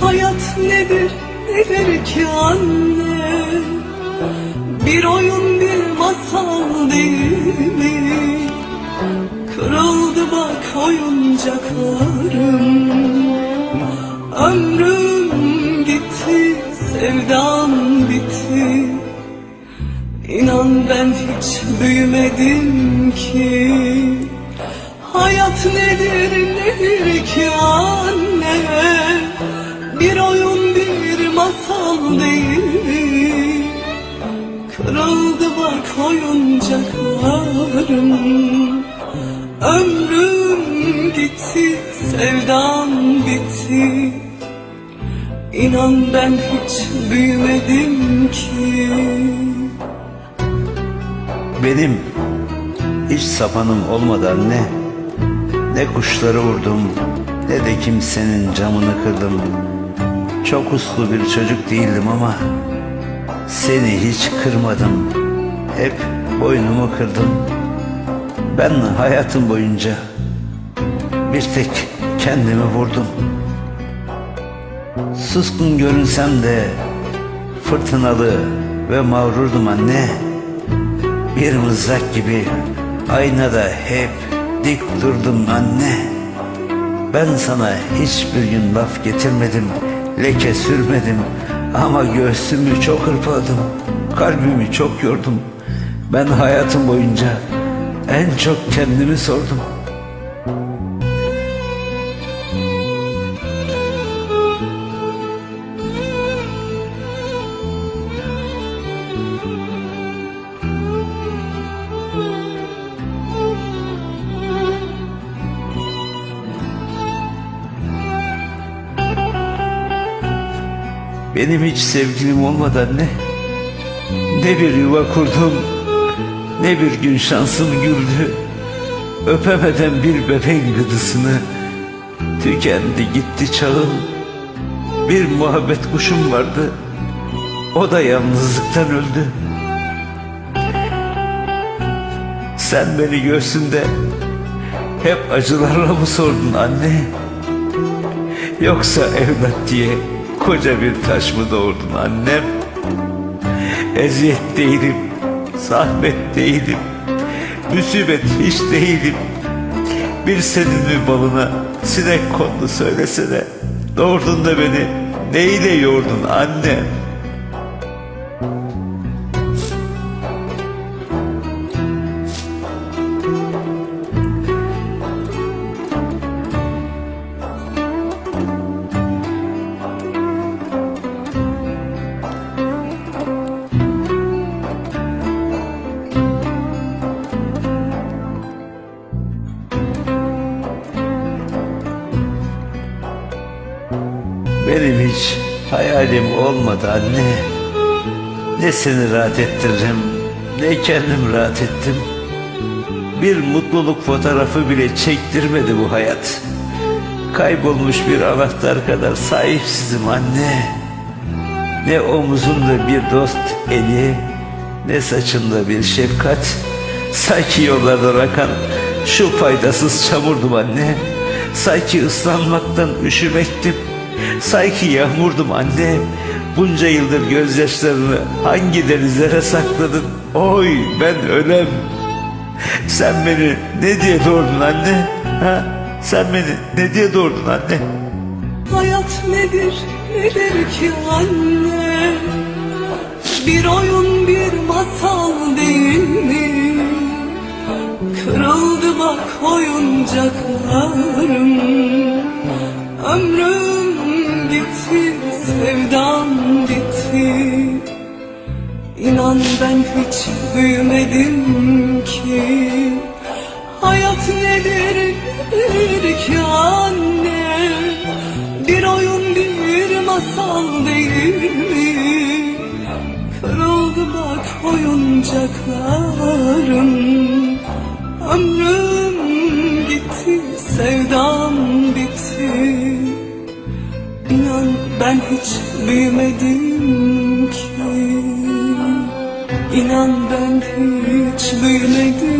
Hayat nedir, nedir ki anne? Bir oyun, bir masal değil mi? Kırıldı bak oyuncaklarım Ömrüm gitti, sevdam bitti İnan ben hiç büyümedim ki Hayat nedir nedir ki anne oyuncaklarım Ömrüm gitti sevdam bitti İnan ben hiç büyümedim ki Benim hiç sapanım olmadı anne. Ne kuşları vurdum ne de kimsenin camını kırdım. Çok uslu bir çocuk değildim ama seni hiç kırmadım. Hep boynumu kırdım. Ben hayatım boyunca bir tek kendimi vurdum. Suskun görünsem de fırtınalı ve mağrurdum anne. Bir mızrak gibi aynada hep dik durdum anne. Ben sana hiçbir gün laf getirmedim, leke sürmedim. Ama göğsümü çok hırpaladım, kalbimi çok yordum. Ben hayatım boyunca en çok kendimi sordum. Benim hiç sevgilim olmadı anne. Ne bir yuva kurdum, ne bir gün şansım güldü. Öpemeden bir bebeğin gıdısını, tükendi gitti çağım. Bir muhabbet kuşum vardı, o da yalnızlıktan öldü. Sen beni göğsünde hep acılarla mı sordun anne? Yoksa evlat diye koca bir taş mı doğurdun annem? Eziyet değilim, zahmet değilim, müsibet hiç değilim. Bir senin mi balına sinek kondu söylesene. Doğurdun da beni neyle yoğurdun annem? Benim hiç hayalim olmadı anne. Ne seni rahat ettiririm, ne kendim rahat ettim. Bir mutluluk fotoğrafı bile çektirmedi bu hayat. Kaybolmuş bir anahtar kadar sahipsizim anne. Ne omuzunda bir dost eli, ne saçında bir şefkat. Sanki yollardan akan şu faydasız çamurdum anne. Sanki ıslanmaktan üşümektim. Sanki yağmurdum anne. Bunca yıldır gözyaşlarını hangi denizlere sakladın? Oy ben ölem. Sen beni ne diye doğurdun anne? Ha? Sen beni ne diye doğurdun anne? Hayat nedir, nedir ki anne? Bir oyuncaklarım. Ömrüm gitti, sevdam bitti İnan ben hiç büyümedim ki. Hayat nedir, nedir ki anne. Bir oyun, bir masal değil mi? Kırıldı bak oyuncaklarım sevdam bitti. İnan ben hiç büyümedim ki. İnan ben hiç büyümedim